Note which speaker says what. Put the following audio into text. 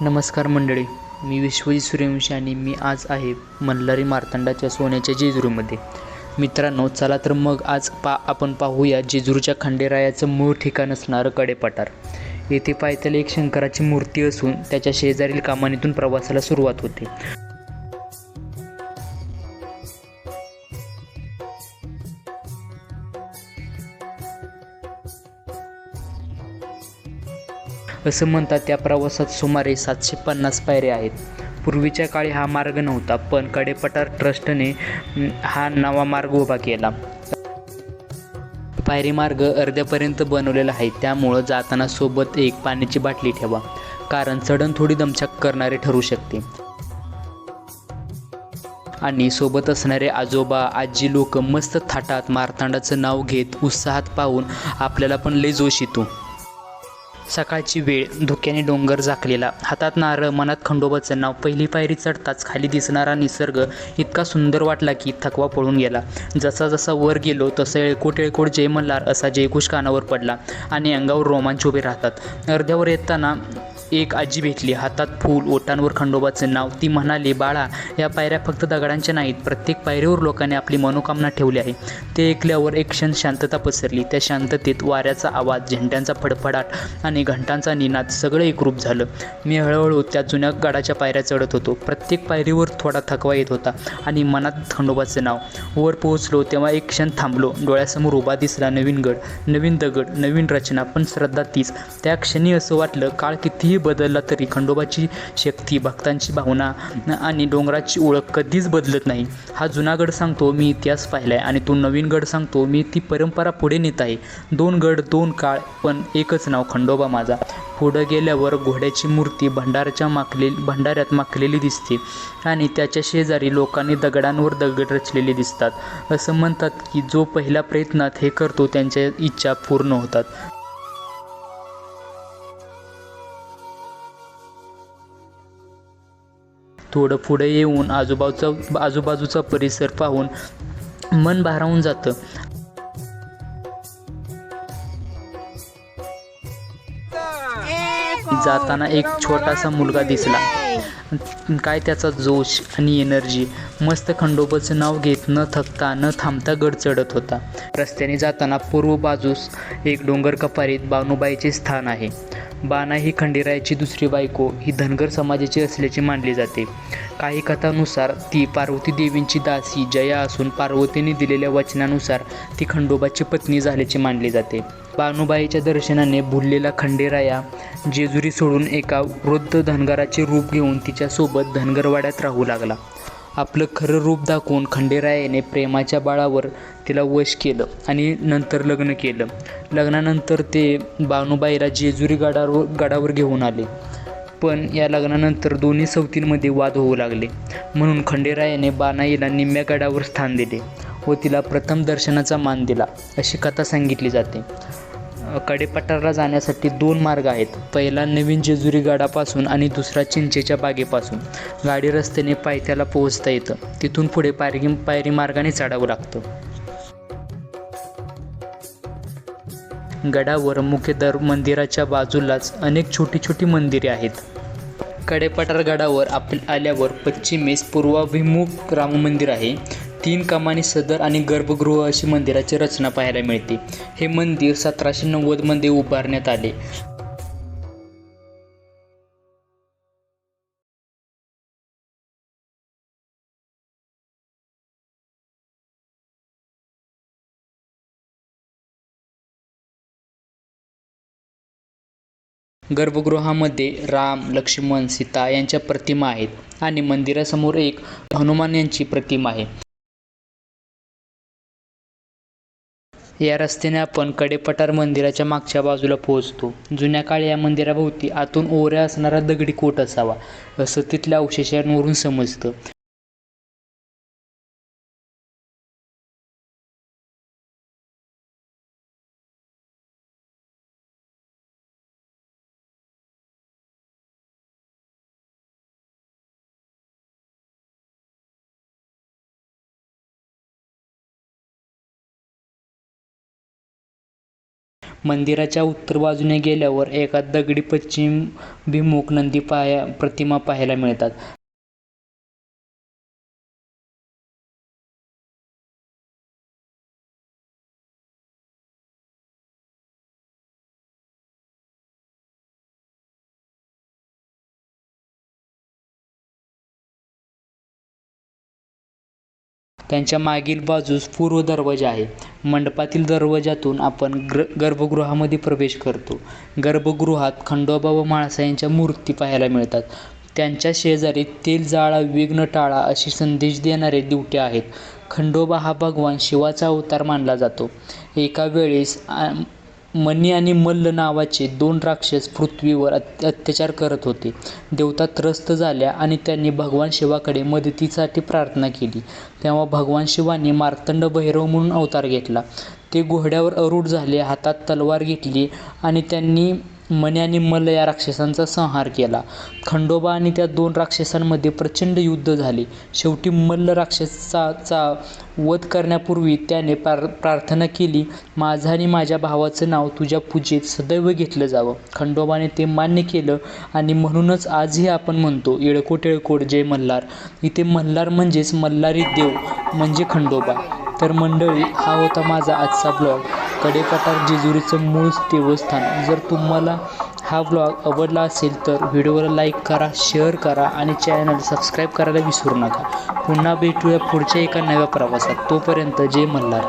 Speaker 1: नमस्कार मंडळी मी विश्वजित सूर्यवंशी आणि मी आज आहे मल्हारी मार्तंडाच्या सोन्याच्या जेजुरीमध्ये. मित्रांनो चला तर मग आज पा आपण पाहूया जेजुरीच्या खंडेरायाचं मूळ ठिकाण असणारं कडेपठार येथे पायथ्याला एक शंकराची मूर्ती असून त्याच्या शेजारील कामानीतून प्रवासाला सुरुवात होते. असं म्हणतात त्या प्रवासात सुमारे सातशे पन्नास पायऱ्या आहेत. पूर्वीच्या काळी हा मार्ग नव्हता पण कडेपठार ट्रस्टने हा नवा मार्ग उभा केला. पायरी मार्ग अर्ध्यापर्यंत बनवलेला आहे त्यामुळं जाताना सोबत एक पाण्याची बाटली ठेवा कारण चढण थोडी दमछाक करणारे ठरू शकते. आणि सोबत असणारे आजोबा आजी लोक मस्त थाटात मारतांडाचं नाव घेत उत्साहात पाहून आपल्याला पण लय जोश येतो. सकाळची वेळ धुक्याने डोंगर झाकलेला. हातात नारळ मनात खंडोबाचं नाव पहिली पायरी चढताच खाली दिसणारा निसर्ग इतका सुंदर वाटला की थकवा पळून गेला. जसा जसा वर गेलो तसं एळकोट एळकोट जय मल्हार असा जयघोष कानावर पडला आणि अंगावर रोमांच उभे राहतात. अर्ध्यावर येताना एक आजी भेटली. हातात फूल ओटांवर खंडोबाचं नाव. ती म्हणाली बाळा या पायऱ्या फक्त दगडांच्या नाहीत. प्रत्येक पायरीवर लोकांनी आपली मनोकामना ठेवली आहे. ते ऐकल्यावर एक क्षण शांतता पसरली. त्या शांततेत वाऱ्याचा आवाज झेंड्यांचा फडफडाट आणि घंटांचा निनाद सगळं एकरूप झालं. मी हळूहळू त्या जुन्या गडाच्या पायऱ्या चढत होतो. प्रत्येक पायरीवर थोडा थकवा येत होता आणि मनात खंडोबाचं नाव. वर पोहोचलो तेव्हा एक क्षण थांबलो. डोळ्यासमोर उभा दिसला नवीन गड नवीन दगड नवीन रचना पण श्रद्धा तीच. त्या क्षणी असं वाटलं काळ कितीही बदलला तरी खंडोबाची शक्ती भक्तांची भावना आणि डोंगराची ओळख कधीच बदलत नाही. हा जुना गड सांगतो मी इतिहास पाहिला आहे आणि तो नवीन गड सांगतो मी ती परंपरा पुढे नेत आहे. दोन गड दोन काळ पण एकच नाव खंडोबा माझा. पुढं गेल्यावर घोड्याची मूर्ती भंडाराच्या माखले भंडाऱ्यात माखलेली दिसते आणि त्याच्या शेजारी लोकांनी दगडांवर दगड रचलेले दिसतात. असं म्हणतात की जो पहिल्या प्रयत्नात हे करतो त्यांच्या इच्छा पूर्ण होतात. थोडं पुढे येऊन आजूबाजूचा आजूबाजूचा परिसर पाहून मन भारावून जातं. जाताना एक छोटासा मुलगा दिसला. काय त्याचा जोश आणि एनर्जी मस्त खंडोबाचं नाव घेत न थकता न थांबता गड चढत होता. रस्त्याने जाताना पूर्व बाजूस एक डोंगर कपारीत बानुबाईचे स्थान आहे. बाणा ही खंडेरायाची दुसरी बायको ही धनगर समाजाची असल्याची मानली जाते. काही कथानुसार ती पार्वती देवींची दासी जया असून पार्वतीने दिलेल्या वचनानुसार ती खंडोबाची पत्नी झाल्याची मानली जाते. बानुबाईच्या दर्शनाने भुललेला खंडेराया जेजुरी सोडून एका वृद्ध धनगराचे रूप घेऊन तिच्यासोबत धनगरवाड्यात राहू लागला. आपलं खरं रूप दाखवून खंडेरायाने प्रेमाच्या बाळावर तिला वश केलं आणि नंतर लग्न केलं. लग्नानंतर ते बानुबाईला जेजुरी गडावर गडावर घेऊन आले. पण या लग्नानंतर दोन्ही सवतींमध्ये वाद होऊ लागले. म्हणून खंडेरायाने बानाईला निम्म्या गडावर स्थान दिले व तिला प्रथम दर्शनाचा मान दिला अशी कथा सांगितली जाते. कडेपठारला जाण्यासाठी दोन मार्ग आहेत. पहिला नवीन जेजुरी गडापासून आणि दुसरा चिंचेच्या बागेपासून. गाडी रस्त्याने पायथ्याला पोहोचता येतं. तिथून पुढे पायरी पायरी मार्गाने चढावं लागतं. गडावर मुख्यदर मंदिराच्या बाजूलाच अनेक छोटी छोटी मंदिरे आहेत. कडेपठार गडावर आपण आल्यावर पश्चिमेस पूर्वाभिमुख राममंदिर आहे. तीन कमानी सदर आणि गर्भगृह अशी मंदिराची रचना पाहायला मिळते. हे मंदिर सतराशे नव्वदमध्ये उभारण्यात आले. गर्भगृहामध्ये राम लक्ष्मण सीता यांच्या प्रतिमा आहेत आणि मंदिरासमोर एक हनुमान यांची प्रतिमा आहे. या रस्त्याने आपण कडेपठार मंदिराच्या मागच्या बाजूला पोहोचतो. जुन्या काळी या मंदिराभोवती आतून ओऱ्या असणारा दगडी कोट असावा असं तिथल्या अवशेषांवरून समजतं. मंदिराच्या उत्तर बाजूने गेल्यावर एका दगडी पश्चिमभिमुख नंदी पाया प्रतिमा पाहायला मिळतात. त्यांच्या मागील बाजूस पूर्व दरवाजा आहे. मंडपातील दरवाजातून आपण ग्र गर्भगृहामध्ये प्रवेश करतो. गर्भगृहात खंडोबा व म्हाळसाईंच्या मूर्ती पाहायला मिळतात. त्यांच्या शेजारी तेल जाळा विघ्न टाळा अशी संदेश देणारे दिवटे आहेत. खंडोबा हा भगवान शिवाचा अवतार मानला जातो. एका वेळेस मनी आणि मल्ल नावाचे दोन राक्षस पृथ्वीवर अत अत्याचार करत होते. देवता त्रस्त झाल्या आणि त्यांनी भगवान शिवाकडे मदतीसाठी प्रार्थना केली. तेव्हा भगवान शिवाने मार्तंड भैरव म्हणून अवतार घेतला. ते घोड्यावर आरूढ झाले हातात तलवार घेतली आणि त्यांनी मन्याने मल्ल या राक्षसांचा संहार केला. खंडोबा आणि त्या दोन राक्षसांमध्ये प्रचंड युद्ध झाले. शेवटी मल्ल राक्षसाचा वध करण्यापूर्वी त्याने प्रार प्रार्थना केली माझं आणि माझ्या भावाचं नाव तुझ्या पूजेत सदैव घेतलं जावं. खंडोबाने ते मान्य केलं आणि म्हणूनच आजही आपण म्हणतो येळकोट येळकोट जय मल्हार. इथे मल्हार म्हणजेच मल्हारी देव म्हणजे खंडोबा. तर मंडळी हा होता माझा आजचा ब्लॉग. कडेकटार जेजुरीचं मूळ देवस्थान. जर तुम्हाला हा ब्लॉग आवडला असेल तर व्हिडिओला लाईक करा शेअर करा आणि चॅनल सबस्क्राईब करायला विसरू नका. पुन्हा भेटूया पुढच्या एका नव्या प्रवासात. तोपर्यंत जय मल्हार.